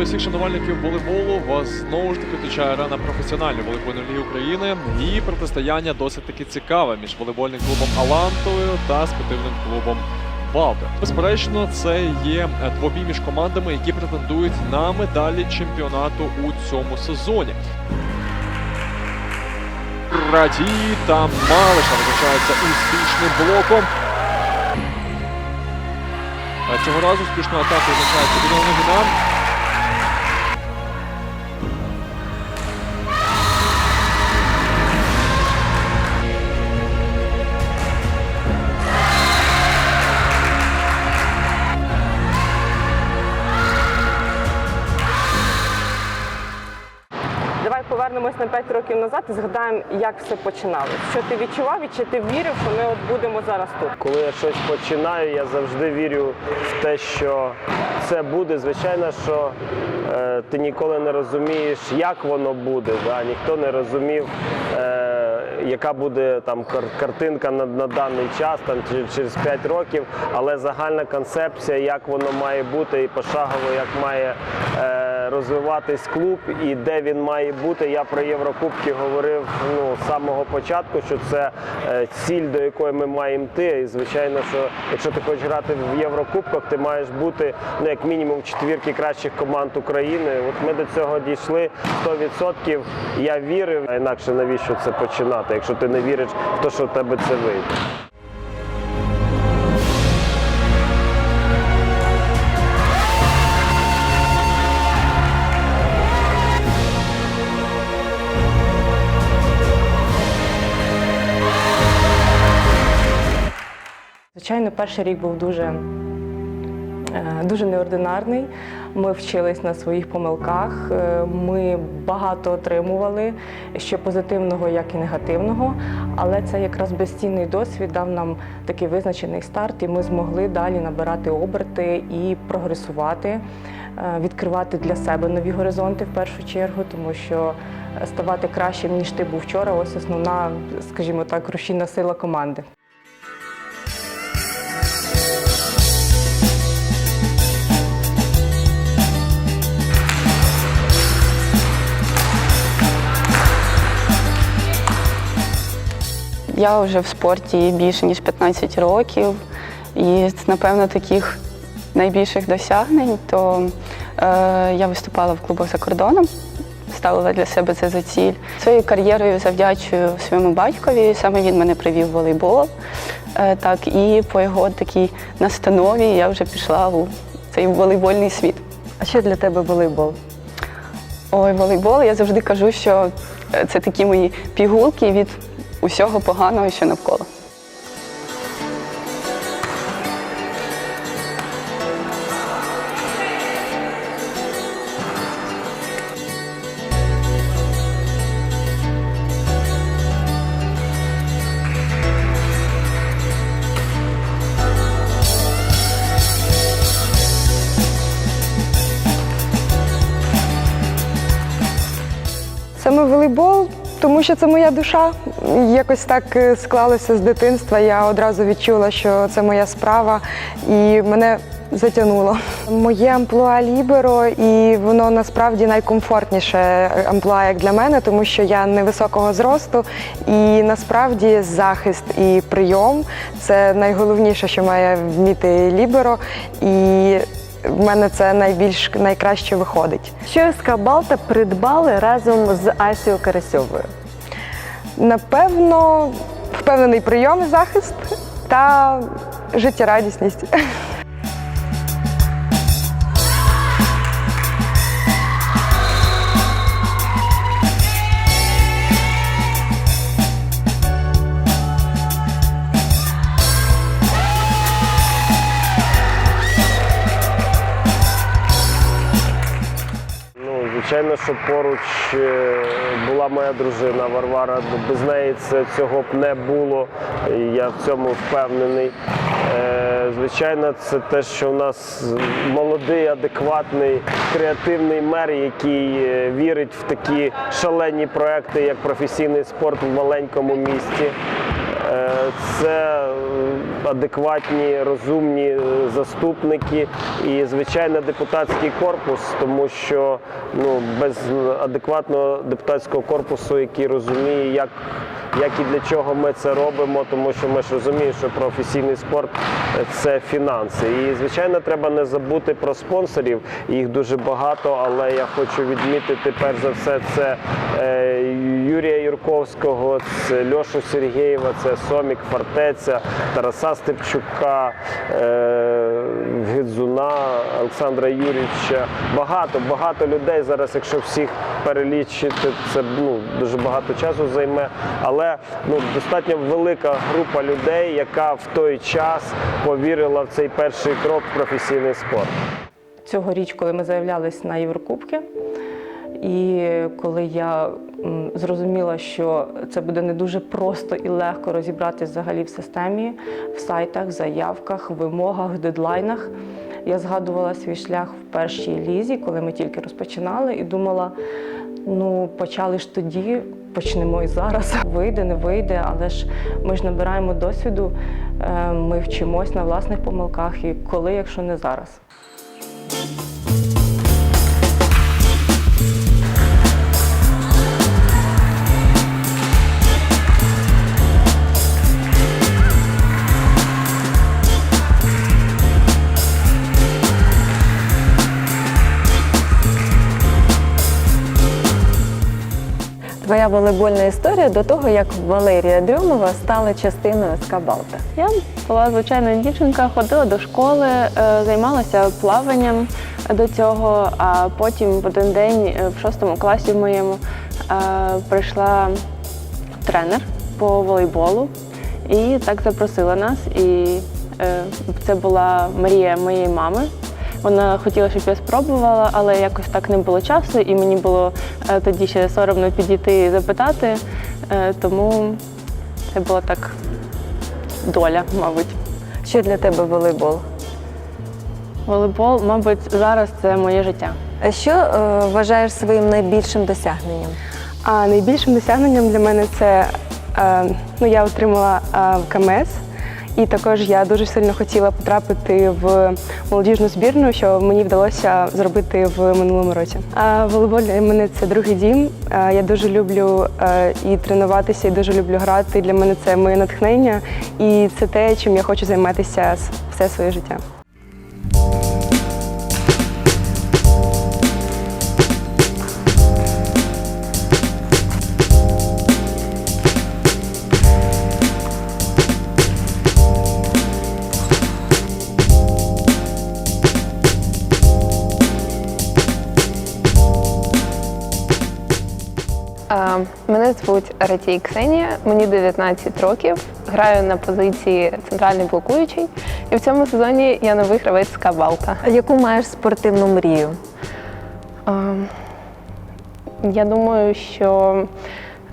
Вітаю всіх шанувальників волейболу. Вас знову ж таки зустрічає арена професіональної волейбольної ліги України. І протистояння досить таки цікаве між волейбольним клубом Алантою та спортивним клубом Балти. Безперечно, це є двобій між командами, які претендують на медалі чемпіонату у цьому сезоні. Раді та Малиша визначаються успішним блоком. Цього разу успішну атаку визначається Біло на 5 років назад і згадаємо, як все починалося. Що ти відчував і чи ти вірив, що ми от будемо зараз тут? Коли я щось починаю, я завжди вірю в те, що це буде. Звичайно, що е, ти ніколи не розумієш, як воно буде. Да? Ніхто не розумів, е, яка буде там картинка на, на даний час, там через 5 років, але загальна концепція, як воно має бути, і пошагово, як має. Е, Розвиватись клуб і де він має бути. Я про Єврокубки говорив ну, з самого початку, що це е, ціль, до якої ми маємо йти. І звичайно, що якщо ти хочеш грати в Єврокубках, ти маєш бути ну, як мінімум в четвірки кращих команд України. От ми до цього дійшли 100%. Я вірив, а інакше навіщо це починати, якщо ти не віриш в те, що в тебе це вийде. Звичайно, перший рік був дуже, е, дуже неординарний. Ми вчились на своїх помилках. е, Ми багато отримували, що позитивного, як і негативного. Але це якраз безцінний досвід дав нам такий визначений старт, і ми змогли далі набирати оберти і прогресувати, е, відкривати для себе нові горизонти в першу чергу, тому що ставати кращим ніж ти був вчора. Ось основна, скажімо так, рушійна сила команди. Я вже в спорті більше ніж 15 років, і напевно таких найбільших досягнень, то е, я виступала в клубах за кордоном, ставила для себе це за ціль. Своєю кар'єрою завдячую своєму батькові, саме він мене привів в волейбол. Е, так, і по його такій настанові я вже пішла у цей волейбольний світ. А що для тебе волейбол? Ой, волейбол, я завжди кажу, що е, це такі мої пігулки від усього поганого, що навколо. Тому що це моя душа. Якось так е, склалося з дитинства. Я одразу відчула, що це моя справа, і мене затягнуло. Моє амплуа ліберо, і воно насправді найкомфортніше амплуа як для мене, тому що я невисокого зросту, і насправді захист і прийом це найголовніше, що має вміти ліберо. І в мене це найбільш найкраще виходить. Що СК Балта придбали разом з Асією Карасьовою? Напевно, впевнений прийом захист та життєрадісність. Звичайно, що поруч е, була моя дружина Варвара. Без неї це цього б не було. і Я в цьому впевнений. Е, Звичайно, це те, що у нас молодий, адекватний, креативний мер, який е, вірить в такі шалені проекти, як професійний спорт в маленькому місті. Це адекватні, розумні е, заступники і звичайно депутатський корпус, тому що ну без адекватного депутатського корпусу, який розуміє, як як і для чого ми це робимо, тому що ми ж розуміємо, що професійний спорт це фінанси. І звичайно, треба не забути про спонсорів. Їх дуже багато, але я хочу відмітити перш за все це е, Юрія Юрковського, це Льошу Сергєєва, це Сомік Фортеця, Тараса Степчука, е, Гидзуна, Олександра Юрійовича. Багато, багато людей зараз, якщо всіх перелічити, це ну, дуже багато часу займе. Але ну, достатньо велика група людей, яка в той час повірила в цей перший крок в професійний спорт. Цьогоріч, коли ми заявлялись на Єврокубки, і коли я зрозуміла, що це буде не дуже просто і легко розібратися взагалі в системі, в сайтах, заявках, вимогах, дедлайнах, я згадувала свій шлях в першій лізі, коли ми тільки розпочинали, і думала: ну, почали ж тоді, почнемо і зараз. Вийде, не вийде, але ж ми ж набираємо досвіду, е, ми вчимось на власних помилках, і коли, якщо не зараз. Твоя волейбольна історія до того, як Валерія Дрьомова стала частиною СК Балта. Я була звичайна дівчинка, ходила до школи, е, займалася плаванням до цього, а потім в один день е, в шостому класі в моєму е, прийшла тренер по волейболу і так запросила нас. І це була Марія моєї мами. Вона хотіла, щоб я спробувала, але якось так не було часу, і мені було е, тоді ще соромно підійти і запитати. Е, тому це була так доля, мабуть. Що для тебе волейбол? Волейбол, мабуть, зараз це моє життя. А Що е, вважаєш своїм найбільшим досягненням? А найбільшим досягненням для мене це е, ну, я отримала е, КМС, і також я дуже сильно хотіла потрапити в молодіжну збірну, що мені вдалося зробити в минулому році. А волейболь для мене це другий дім. Я дуже люблю е, і тренуватися, і дуже люблю грати. Для мене це моє натхнення, і це те, чим я хочу займатися все своє життя. Мене звуть Ратій Ксенія, мені 19 років. Граю на позиції центральний блокуючий. І в цьому сезоні я новий гравець СКА Балта. А Яку маєш спортивну мрію? Я думаю, що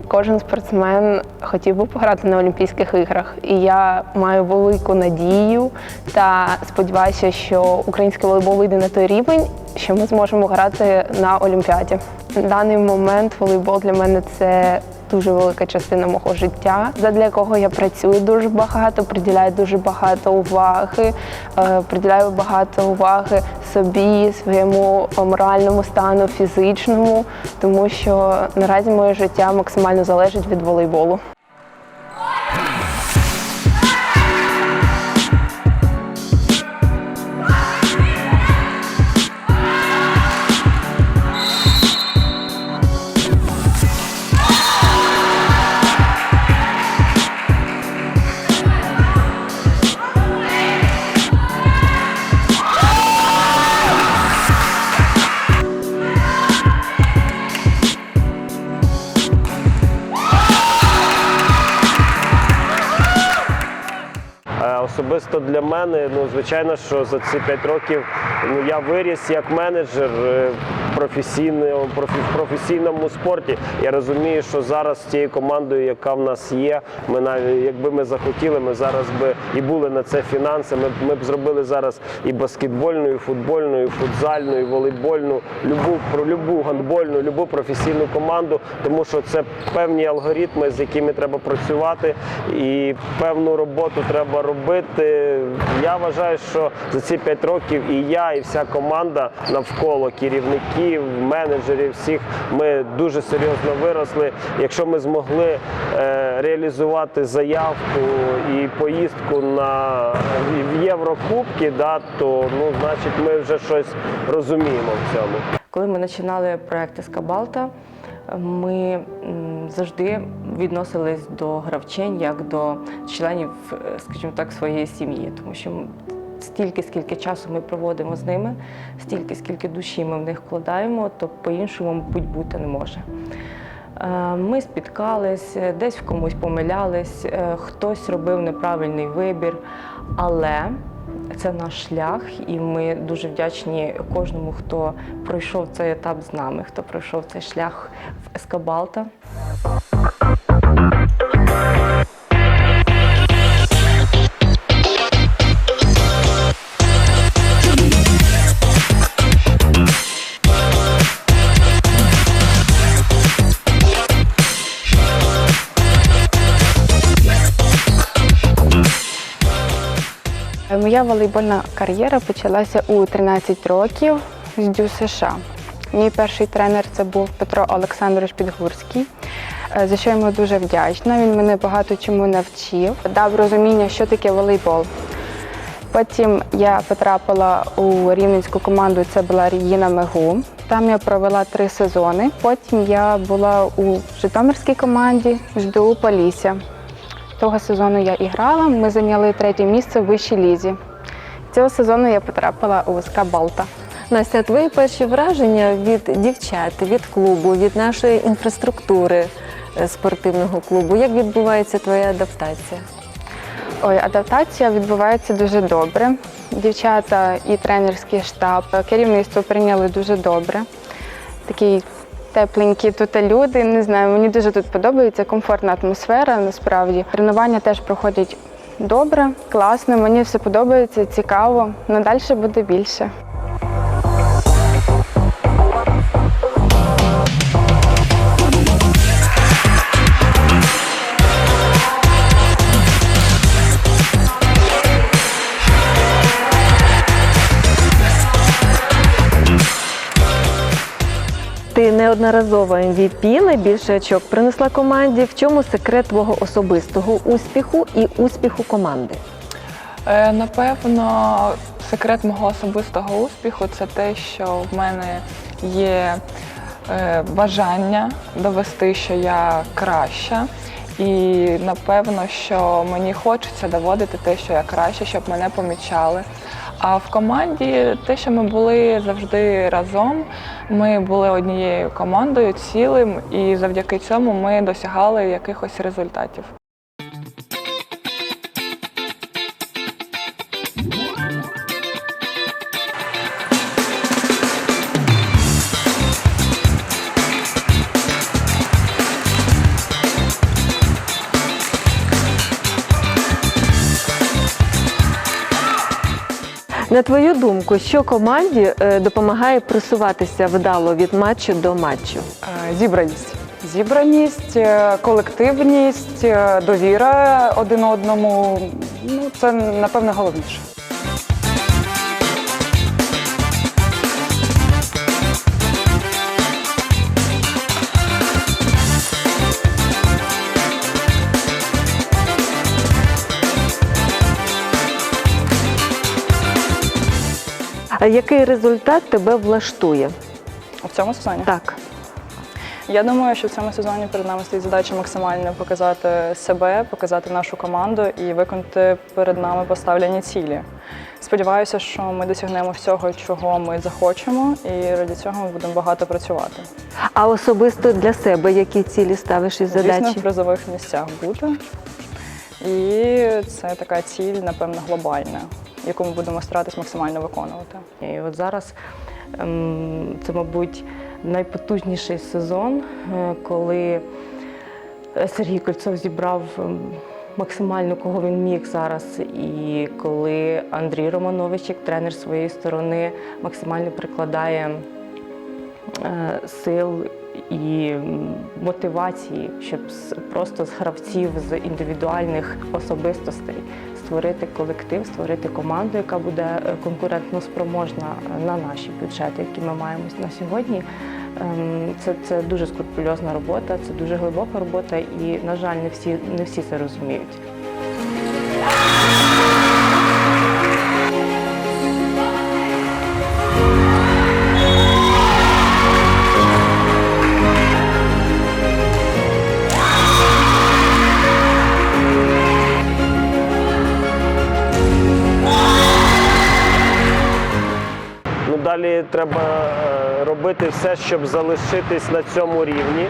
кожен спортсмен хотів би пограти на Олімпійських іграх. І я маю велику надію та сподіваюся, що український волейбол вийде на той рівень, що ми зможемо грати на Олімпіаді. На даний момент волейбол для мене це дуже велика частина мого життя, задля якого я працюю дуже багато, приділяю дуже багато уваги, е, приділяю багато уваги собі, своєму моральному стану, фізичному, тому що наразі моє життя максимально залежить від волейболу. Мене, ну звичайно, що за ці 5 років ну я виріс як менеджер. Професійному, професійному спорті. Я розумію, що зараз з тією командою, яка в нас є, ми навіть якби ми захотіли, ми зараз би і були на це фінанси. Ми, б- ми б зробили зараз і баскетбольну, і футбольну, і футзальну, і волейбольну, любу про любу гандбольну, любу професійну команду, тому що це певні алгоритми, з якими треба працювати, і певну роботу треба робити. Я вважаю, що за ці 5 років і я, і вся команда навколо керівників, менеджерів, всіх ми дуже серйозно виросли. Якщо ми змогли е, реалізувати заявку і поїздку на Єврокубки, да, то ну, значить ми вже щось розуміємо в цьому. Коли ми починали проект Ескабалта, ми завжди відносились до гравчень як до членів, е, скажімо так, своєї сім'ї, тому що стільки, скільки часу ми проводимо з ними, стільки, скільки душі ми в них вкладаємо, то по-іншому, мабуть, бути не може. Е, Ми спіткались, десь в комусь помилялись, е, хтось робив неправильний вибір, але це наш шлях, і ми дуже вдячні кожному, хто пройшов цей етап з нами, хто пройшов цей шлях в Ескабалта. Моя волейбольна кар'єра почалася у 13 років з Дю США. Мій перший тренер це був Петро Олександрович Підгурський, е, за що йому дуже вдячна. Він мене багато чому навчив, дав розуміння, що таке волейбол. Потім я потрапила у рівненську команду, це була Регіна Мегу. Там я провела три сезони. Потім я була у Житомирській команді ЖДУ Полісся. Того сезону я і грала. Ми зайняли третє місце в вищій лізі. Цього сезону я потрапила у СК Балта. Настя, твої перші враження від дівчат, від клубу, від нашої інфраструктури е, спортивного клубу. Як відбувається твоя адаптація? Ой, адаптація відбувається дуже добре. Дівчата і тренерський штаб, керівництво прийняли дуже добре. Такі тепленькі тут люди. Не знаю, мені дуже тут подобається, комфортна атмосфера насправді. Тренування теж проходять добре, класно, мені все подобається, цікаво. Надалі буде більше. Ти неодноразово MVP, найбільше очок принесла команді. В чому секрет твого особистого успіху і успіху команди? Е, Напевно, секрет мого особистого успіху це те, що в мене є е, бажання довести, що я краща. І напевно, що мені хочеться доводити те, що я краще, щоб мене помічали. А в команді те, що ми були завжди разом, ми були однією командою, цілим, і завдяки цьому ми досягали якихось результатів. На твою думку, що команді е, допомагає просуватися вдало від матчу до матчу? Е, Зібраність. Зібраність, е, колективність, довіра один одному. Ну, це напевно головніше. Який результат тебе влаштує? У цьому сезоні? Так. Я думаю, що в цьому сезоні перед нами стоїть задача максимально показати себе, показати нашу команду і виконати перед нами поставлені цілі. Сподіваюся, що ми досягнемо всього, чого ми захочемо, і раді цього ми будемо багато працювати. А особисто для себе які цілі ставиш із Звісно, в задачі? призових місцях бути. І це така ціль, напевно, глобальна, яку ми будемо старатись максимально виконувати. І от зараз Ем, Це, мабуть, найпотужніший сезон, е, коли Сергій Кольцов зібрав ем, максимально кого він міг зараз. І коли Андрій Романович, як тренер своєї сторони, максимально прикладає е, сил і мотивації, щоб просто з гравців, з індивідуальних особистостей створити колектив, створити команду, яка буде е, конкурентно спроможна на наші бюджети, які ми маємо на сьогодні. Ем, Це, це дуже скрупульозна робота, це дуже глибока робота, і, на жаль, не всі, не всі це розуміють. Далі треба е, робити все, щоб залишитись на цьому рівні.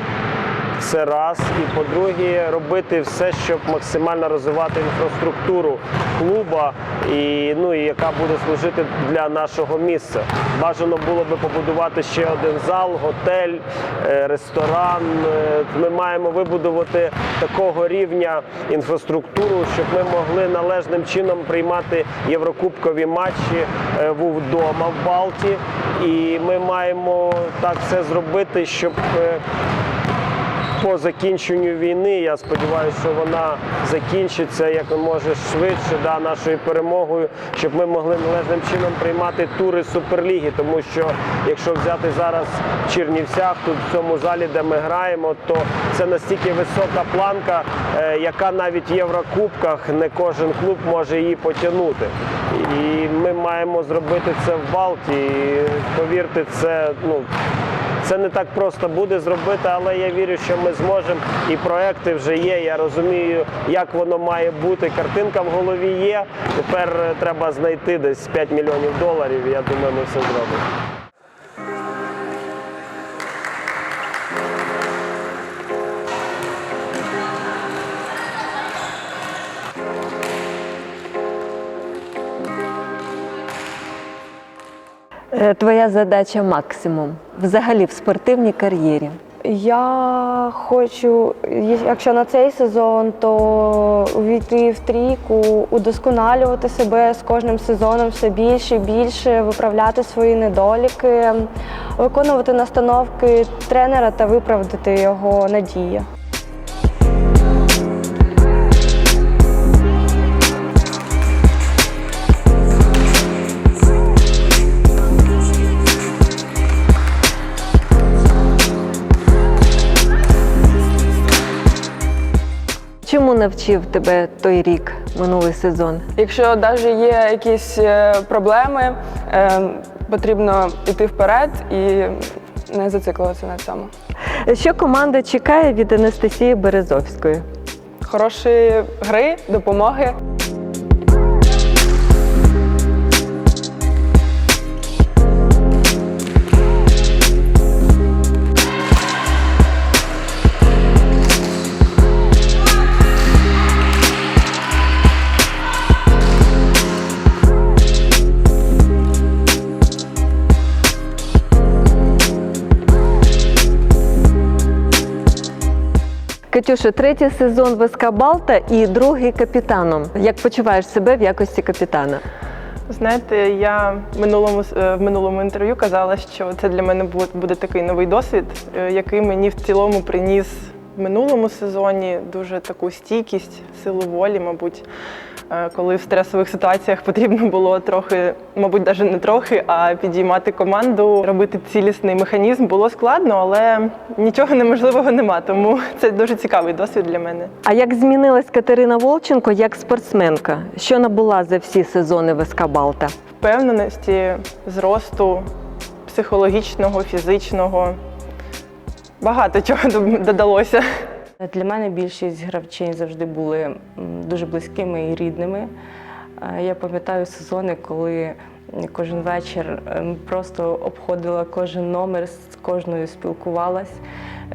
Це раз. І по-друге, робити все, щоб максимально розвивати інфраструктуру клуба, і, ну, і яка буде служити для нашого місця. Бажано було би побудувати ще один зал, готель, е, ресторан. Е, Ми маємо вибудувати такого рівня інфраструктуру, щоб ми могли належним чином приймати єврокубкові матчі е, вдома в Балті. І ми маємо так все зробити, щоб по закінченню війни. Я сподіваюся, що вона закінчиться як може швидше да, нашою перемогою, щоб ми могли належним чином приймати тури Суперліги. Тому що якщо взяти зараз Чернівцях, тут в цьому залі, де ми граємо, то це настільки висока планка, е, яка навіть в Єврокубках не кожен клуб може її потягнути. І ми маємо зробити це в Балті. Повірте, це ну. Це не так просто буде зробити, але я вірю, що ми зможемо. І проекти вже є. Я розумію, як воно має бути. Картинка в голові є. Тепер треба знайти десь 5 мільйонів доларів. Я думаю, ми все зробимо. Твоя задача максимум взагалі в спортивній кар'єрі. Я хочу, якщо на цей сезон, то увійти в трійку, удосконалювати себе з кожним сезоном все більше і більше, виправляти свої недоліки, виконувати настановки тренера та виправдати його надії. Навчив тебе той рік, минулий сезон? Якщо навіть є якісь е, проблеми, е, потрібно йти вперед і не зациклюватися на цьому. Що команда чекає від Анастасії Березовської? Хорошої гри, допомоги. Катюша, третій сезон ВСК Балта і другий капітаном. Як почуваєш себе в якості капітана? Знаєте, я в минулому е, в минулому інтерв'ю казала, що це для мене бу- буде такий новий досвід, е, який мені в цілому приніс в минулому сезоні дуже таку стійкість, силу волі, мабуть. Е, Коли в стресових ситуаціях потрібно було трохи, мабуть, навіть не трохи, а підіймати команду, робити цілісний механізм було складно, але нічого неможливого нема. Тому це дуже цікавий досвід для мене. А як змінилась Катерина Волченко як спортсменка? Що набула за всі сезони ВСК Балта? впевненості, зросту психологічного, фізичного. Багато чого додалося. Для мене більшість гравчинь завжди були дуже близькими і рідними. Е, Я пам'ятаю сезони, коли кожен вечір ем, просто обходила кожен номер, з кожною спілкувалась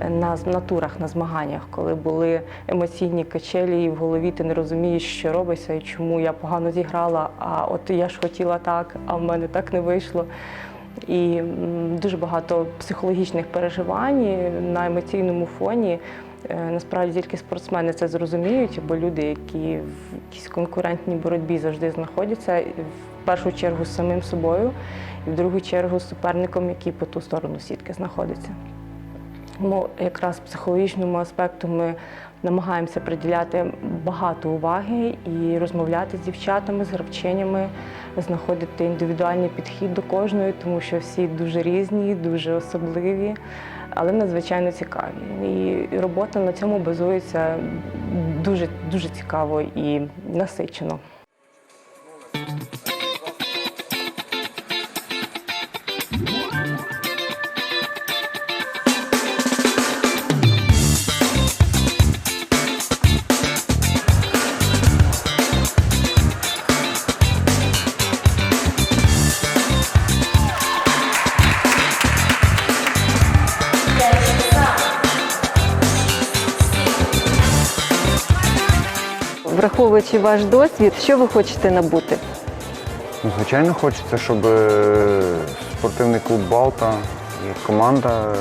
е, на, на турах, на змаганнях, коли були емоційні качелі, і в голові ти не розумієш, що робиться і чому я погано зіграла, а от я ж хотіла так, а в мене так не вийшло. І дуже багато психологічних переживань на емоційному фоні. Е, Насправді тільки спортсмени це зрозуміють, або люди, які в якійсь конкурентній боротьбі завжди знаходяться, в першу чергу з самим собою, і в другу чергу з суперником, який по ту сторону сітки знаходиться. Тому якраз психологічному аспекту ми намагаємося приділяти багато уваги і розмовляти з дівчатами, з гравчинями, знаходити індивідуальний підхід до кожної, тому що всі дуже різні, дуже особливі, але надзвичайно цікаві. І робота на цьому базується дуже, дуже цікаво і насичено. Враховуючи ваш досвід, що ви хочете набути? Ну, Звичайно, хочеться, щоб е, спортивний клуб Балта і команда е,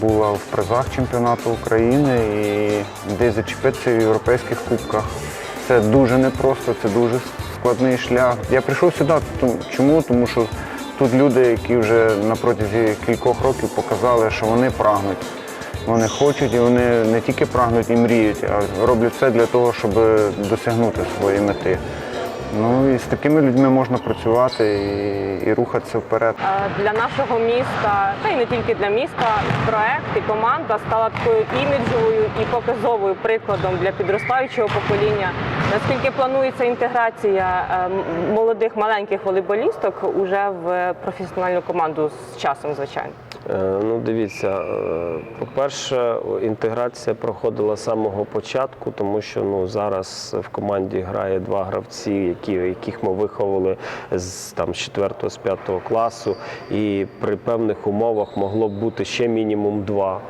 була в призах чемпіонату України і десь зачепитися в європейських кубках. Це дуже непросто, це дуже складний шлях. Я прийшов сюди, чому? Тому що тут люди, які вже на протязі кількох років показали, що вони прагнуть. Вони хочуть і вони не тільки прагнуть і мріють, а роблять все для того, щоб досягнути своєї мети. Ну і з такими людьми можна працювати і, і рухатися вперед. Е, Для нашого міста, та й не тільки для міста, проект і команда стала такою іміджовою і показовою прикладом для підростаючого покоління. Наскільки планується інтеграція е, молодих маленьких волейболісток уже в професіональну команду з часом, звичайно. Е, Ну, дивіться, е, по-перше, інтеграція проходила з самого початку, тому що ну, зараз в команді грає два гравці, які, яких ми виховали з там, з 4 з 5 класу, і при певних умовах могло б бути ще мінімум два.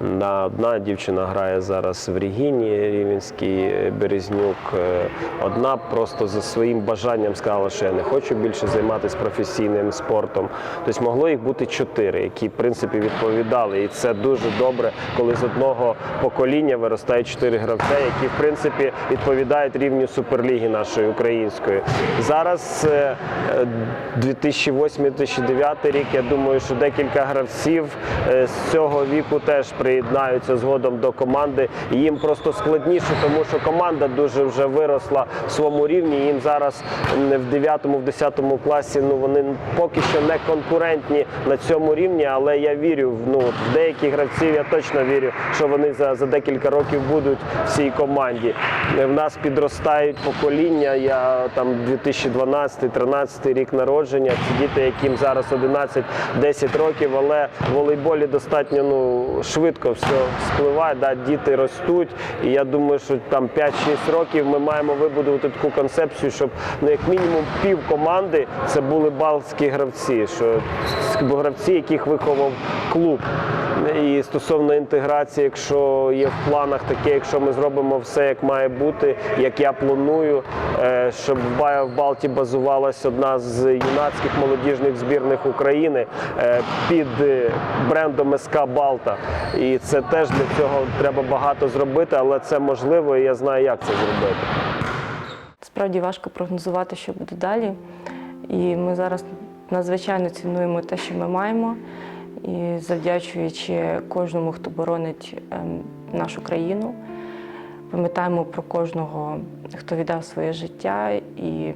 На одна дівчина грає зараз в Рігіні, Рівенський е, Березнюк. Е, Одна просто за своїм бажанням сказала, що я не хочу більше займатися професійним спортом. Тобто могло їх бути чотири, які в принципі відповідали. І це дуже добре, коли з одного покоління виростають чотири гравця, які в принципі відповідають рівню суперліги нашої української. Зараз е, е, 2008-2009 рік. Я думаю, що декілька гравців з цього віку теж приєднаються згодом до команди. Їм просто складніше, тому що команда дуже вже виросла в своєму рівні. Їм зараз в 9-10 класі ну вони поки що не конкурентні на цьому рівні, але я вірю ну в деяких гравців. Я точно вірю, що вони за, за декілька років будуть в цій команді. В нас підростають покоління. Я там 2012-13 рік народження. Це діти, яким зараз 11-10 років, але в волейболі достатньо ну швидко все спливає. Да, діти ростуть. І я думаю, що там 5-6 років ми маємо вибудувати таку концепцію, щоб ну як мінімум пів команди це були балтські гравці, що гравці, яких виховав клуб. І стосовно інтеграції, якщо є в планах таке, якщо ми зробимо все як має бути, як я планую, е, щоб в Балті базувалась одна з юнацьких молодіжних збірних України е, під е, брендом СК Балта. І це теж для цього треба багато зробити, але це можливо, і я знаю, як це зробити. Справді важко прогнозувати, що буде далі. І ми зараз надзвичайно цінуємо те, що ми маємо. І завдячуючи кожному, хто боронить ем, нашу країну, пам'ятаємо про кожного, хто віддав своє життя, і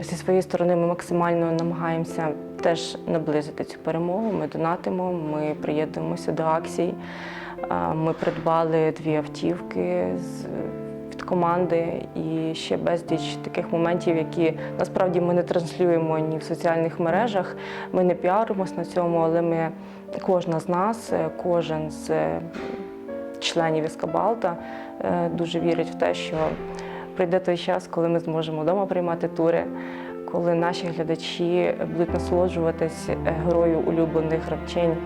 зі своєї сторони ми максимально намагаємося теж наблизити цю перемогу. Ми донатимо, ми приєднуємося до акцій. Ми придбали дві автівки з команди і ще безліч таких моментів, які насправді ми не транслюємо ні в соціальних мережах. Ми не піаримось на цьому, але ми кожна з нас, е, кожен з е, членів Іскабалта е, дуже вірить в те, що прийде той час, коли ми зможемо вдома приймати тури. Коли наші глядачі будуть насолоджуватись грою улюблених гравчинь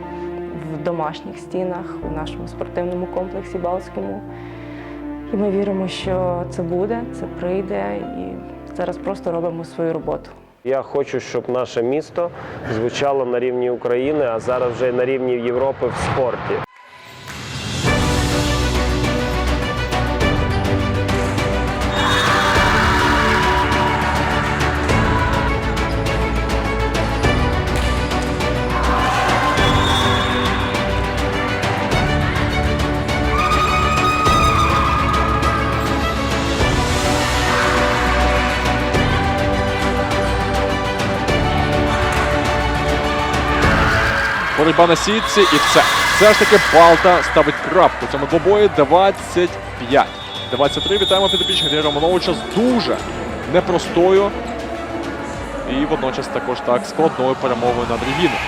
в домашніх стінах у нашому спортивному комплексі Балтському. І ми віримо, що це буде, це прийде, і зараз просто робимо свою роботу. Я хочу, щоб наше місто звучало на рівні України, а зараз вже на рівні Європи в спорті. Боротьба на сітці і все. Все ж таки Балта ставить крапку. Цьому двобої 25. 23. Вітаємо підопічних Андрія Романовича з дуже непростою і водночас також так складною перемогою над Регіною.